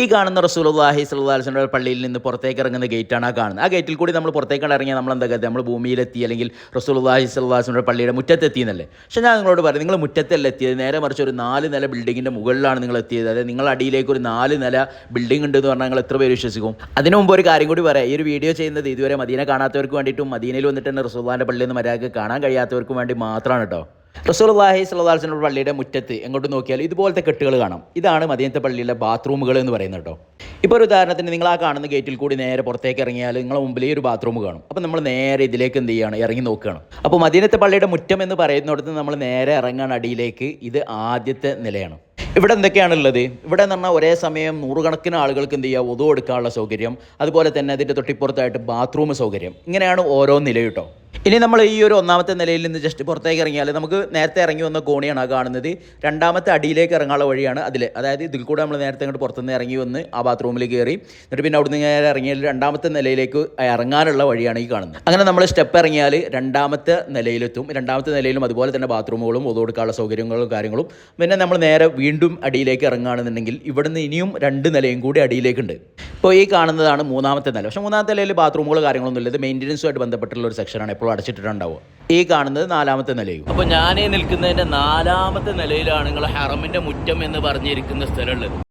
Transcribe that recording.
ഈ കാണുന്ന റസൂലുള്ളാഹി സ്വല്ലല്ലാഹി അലൈഹി വസല്ലം പള്ളിയിൽ നിന്ന് പുറത്തേക്ക് ഇറങ്ങുന്ന ഗേറ്റാണ് ആ കാണുന്നത്. ആ ഗേറ്റിൽ കൂടി നമ്മൾ പുറത്തേക്ക് ഇറങ്ങിയാൽ നമ്മൾ എന്താ കരുതുക? നമ്മൾ ഭൂമിയിലെത്തി അല്ലെങ്കിൽ റസൂലുള്ളാഹി സ്വല്ലല്ലാഹി അലൈഹി വസല്ലം പള്ളിയുടെ മുറ്റത്തെത്തി എന്നല്ലേ? പക്ഷേ ഞാൻ നിങ്ങളോട് പറയും നിങ്ങൾ മുറ്റത്തല്ല എത്തിയത്. നേരെ മറിച്ച് ഒരു നാല് നില ബിൽഡിങ്ങിന്റെ മുകളിലാണ് നിങ്ങൾ എത്തിയത്. അതായത് നിങ്ങൾ അടിയിലേക്ക് ഒരു നാല് നില ബിൽഡിംഗ് ഉണ്ട് എന്ന് പറഞ്ഞാൽ നിങ്ങൾ എത്ര പേര് വിശ്വസിക്കും? അതിനു മുമ്പ് ഒരു കാര്യം കൂടി പറയാം. ഈ ഒരു വീഡിയോ ചെയ്യുന്നത് ഇതുവരെ മദീന കാണാത്തവർക്ക് വേണ്ടിയിട്ടും മദീനയിൽ വന്നിട്ട് തന്നെ റസൂലുള്ളാഹിന്റെ പള്ളിയിൽ നിന്ന് മര്യാദയ്ക്ക് കാണാൻ കഴിയാത്തവർക്ക് വേണ്ടി മാത്രമാണ് കേട്ടോ. അലൈഹി വസല്ലം പള്ളിയുടെ മുറ്റത്ത് എങ്ങോട്ട് നോക്കിയാൽ ഇതുപോലത്തെ കെട്ടുകൾ കാണാം. ഇതാണ് മദീനത്തെ പള്ളിയിലെ ബാത്റൂമുകൾ എന്ന് പറയുന്നത് കേട്ടോ. ഇപ്പോൾ ഒരു ഉദാഹരണത്തിന് നിങ്ങൾ ആ കാണുന്ന ഗേറ്റിൽ കൂടി നേരെ പുറത്തേക്ക് ഇറങ്ങിയാൽ നിങ്ങളെ മുമ്പിലേ ഒരു ബാത്റൂം കാണും. അപ്പോൾ നമ്മൾ നേരെ ഇതിലേക്ക് എന്ത് ചെയ്യുകയാണ് ഇറങ്ങി നോക്കുകയാണ്. അപ്പോൾ മദീനത്തെ പള്ളിയുടെ മുറ്റം എന്ന് പറയുന്നിടത്ത് നമ്മൾ നേരെ ഇറങ്ങാൻ അടിയിലേക്ക് ഇത് ആദ്യത്തെ നിലയാണ്. ഇവിടെ എന്തൊക്കെയാണുള്ളത് ഇവിടെ എന്ന് പറഞ്ഞാൽ ഒരേ സമയം നൂറുകണക്കിന് ആളുകൾക്ക് എന്ത് ചെയ്യുക? ഒതു എടുക്കാനുള്ള സൗകര്യം. അതുപോലെ തന്നെ അതിന്റെ തൊട്ടിപ്പുറത്തായിട്ട് ബാത്റൂം സൗകര്യം. ഇങ്ങനെയാണ് ഓരോ നിലയിട്ടോ ഇനി നമ്മൾ ഈ ഒരു ഒന്നാമത്തെ നിലയിൽ നിന്ന് ജസ്റ്റ് പുറത്തേക്ക് ഇറങ്ങിയാൽ നമുക്ക് നേരത്തെ ഇറങ്ങി വന്ന കോണിയാണ് കാണുന്നത്. രണ്ടാമത്തെ അടിയിലേക്ക് ഇറങ്ങാനുള്ള വഴിയാണ് അതിൽ അതായത് ഇതിൽ കൂടെ നമ്മൾ നേരത്തെ ഇങ്ങോട്ട് പുറത്തുനിന്ന് ഇറങ്ങി വന്ന് ആ ബാത്റൂമിൽ കയറി എന്നിട്ട് പിന്നെ അവിടുന്ന് നേരെ ഇറങ്ങിയാൽ രണ്ടാമത്തെ നിലയിലേക്ക് ഇറങ്ങാനുള്ള വഴിയാണ് ഈ കാണുന്നത്. അങ്ങനെ നമ്മൾ സ്റ്റെപ്പ് ഇറങ്ങിയാൽ രണ്ടാമത്തെ നിലയിലെത്തും. രണ്ടാമത്തെ നിലയിലും അതുപോലെ തന്നെ ബാത്റൂമുകളും ഒതു കൊടുക്കാനുള്ള സൗകര്യങ്ങളും കാര്യങ്ങളും. പിന്നെ നമ്മൾ നേരെ വീണ്ടും അടിയിലേക്ക് ഇറങ്ങുകയാണെന്നുണ്ടെങ്കിൽ ഇവിടുന്ന് ഇനിയും രണ്ട് നിലയും കൂടി അടിയിലേക്കുണ്ട്. ഇപ്പോൾ ഈ കാണുന്നതാണ് മൂന്നാമത്തെ നില. പക്ഷേ മൂന്നാമത്തെ നിലയിൽ ബാത്റൂമുകൾ കാര്യങ്ങളൊന്നും ഇല്ല ഇത് മെയിന്റനൻസുമായിട്ട് ബന്ധപ്പെട്ടുള്ള ഒരു സെക്ഷനാണ് എപ്പോഴും അടച്ചിട്ടുണ്ടാവുക ഈ കാണുന്നത് നാലാമത്തെ നിലയും അപ്പോൾ ഞാനേ നിൽക്കുന്നതിന്റെ നാലാമത്തെ നിലയിലാണ് നിങ്ങൾ ഹറമിന്റെ മുറ്റം എന്ന് പറഞ്ഞിരിക്കുന്ന സ്ഥലമുള്ളത്.